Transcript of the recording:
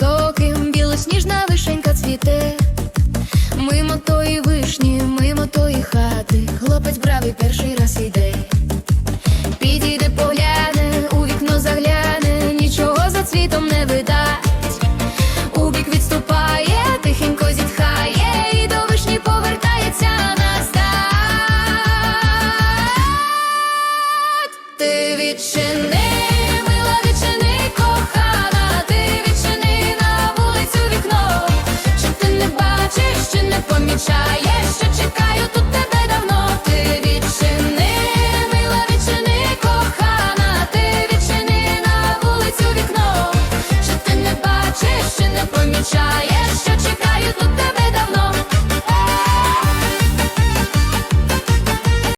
високим, білосніжна вишенька цвіте, мимо тої вишні, мимо тої хати, хлопець бравий перший раз йде, підійде, погляне, у вікно загляне, нічого за цвітом не видать, у бік відступає, тихенько зітхає, і до вишні повертається назад. Ти відчини, мила відчини. помічає, що чекаю тут тебе давно. Ти відчини, мила відчини, кохана, ти відчини на вулицю вікно, що ти не бачиш, що не помічаєш?